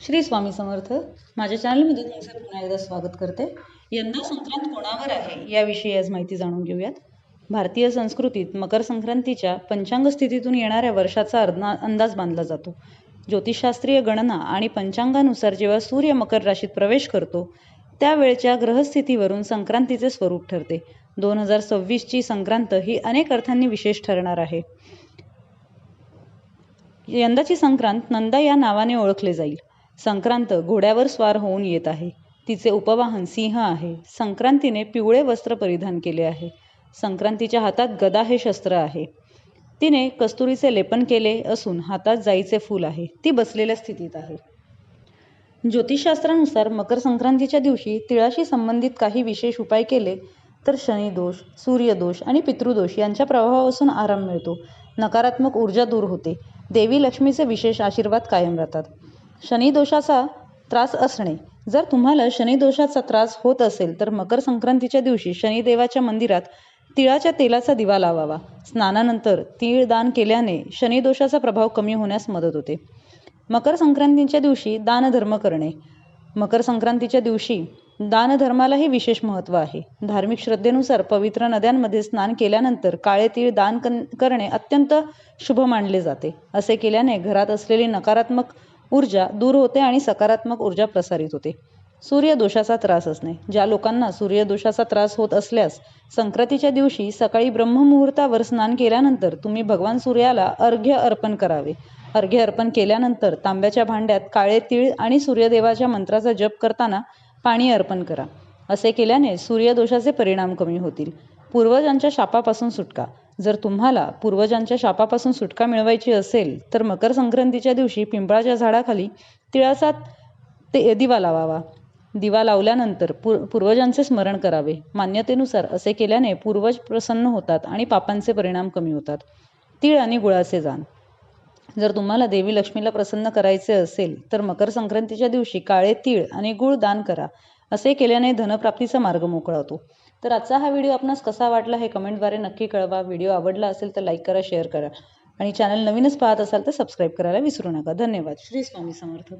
श्री स्वामी समर्थ माझ्या चॅनलमध्ये तुमचं पुन्हा एकदा स्वागत करते. यंदा संक्रांत कोणावर आहे याविषयी आज माहिती जाणून घेऊयात. भारतीय संस्कृतीत मकर संक्रांतीच्या पंचांग स्थितीतून येणाऱ्या वर्षाचा अर्ना अंदाज बांधला जातो. ज्योतिषशास्त्रीय गणना आणि पंचांगानुसार जेव्हा सूर्य मकर राशीत प्रवेश करतो त्यावेळच्या ग्रहस्थितीवरून संक्रांतीचे स्वरूप ठरते. दोन हजार सव्वीसची संक्रांत ही अनेक अर्थांनी विशेष ठरणार आहे. यंदाची संक्रांत नंदा या नावाने ओळखले जाईल. संक्रांत घोड्यावर स्वार होऊन येत आहे. तिचे उपवाहन सिंह आहे. संक्रांतीने पिवळे वस्त्र परिधान केले आहे. संक्रांतीच्या हातात गदा हे शस्त्र आहे. तिने कस्तुरीचे लेपन केले असून हातात जाईचे फूल आहे. ती बसलेल्या स्थितीत आहे. ज्योतिषशास्त्रानुसार मकर संक्रांतीच्या दिवशी तिळाशी संबंधित काही विशेष उपाय केले तर शनिदोष सूर्यदोष आणि पितृदोष यांच्या प्रभावापासून आराम मिळतो. नकारात्मक ऊर्जा दूर होते. देवी लक्ष्मीचे विशेष आशीर्वाद कायम राहतात. शनिदोषाचा त्रास असणे. जर तुम्हाला शनिदोषाचा त्रास होत असेल तर मकर संक्रांतीच्या दिवशी शनिदेवाच्या मंदिरात तिळाच्या तेलाचा दिवा लावावा. स्नानानंतर तीळ दान केल्याने शनिदोषाचा प्रभाव कमी होण्यास मदत होते. मकर संक्रांतीच्या दिवशी दानधर्म करणे. मकर संक्रांतीच्या दिवशी दानधर्मालाही विशेष महत्त्व आहे. धार्मिक श्रद्धेनुसार पवित्र नद्यांमध्ये स्नान केल्यानंतर काळे तीळ दान कन- करणे अत्यंत शुभ मानले जाते. असे केल्याने घरात असलेली नकारात्मक ऊर्जा दूर होते आणि सकारात्मक ऊर्जा प्रसारित होते. सूर्यदोषाचा त्रास असणे. ज्या लोकांना सूर्यदोषाचा त्रास होत असल्यास संक्रांतीच्या दिवशी सकाळी ब्रह्ममुहूर्तावर स्नान केल्यानंतर तुम्ही भगवान सूर्याला अर्घ्य अर्पण करावे. अर्घ्य अर्पण केल्यानंतर तांब्याच्या भांड्यात काळे तीळ आणि सूर्यदेवाच्या मंत्राचा जप करताना पाणी अर्पण करा. असे केल्याने सूर्यदोषाचे परिणाम कमी होतील. पूर्वजांच्या शापापासून सुटका. जर तुम्हाला पूर्वजांच्या शापापासून सुटका मिळवायची असेल तर मकर संक्रांतीच्या दिवशी पिंपळाच्या झाडाखाली तिळाचा ते दिवा लावावा. दिवा लावल्यानंतर पूर पूर्वजांचे स्मरण करावे. मान्यतेनुसार असे केल्याने पूर्वज प्रसन्न होतात आणि पापांचे परिणाम कमी होतात. तीळ आणि गुळाचे जाण जर तुम्हाला देवी लक्ष्मीला प्रसन्न करायचे असेल तर मकर संक्रांतीच्या दिवशी काळे तीळ आणि गुळ दान करा. असे केल्याने धनप्राप्तीचा मार्ग मोकळा होतो. तर आजचा हा व्हिडिओ आपणास कसा वाटला हे कमेंटद्वारे नक्की कळवा. व्हिडिओ आवडला असेल तर लाईक करा शेअर करा आणि चॅनल नवीनच पाहत असाल तर सबस्क्राईब करायला विसरू नका. धन्यवाद. श्री स्वामी समर्थ.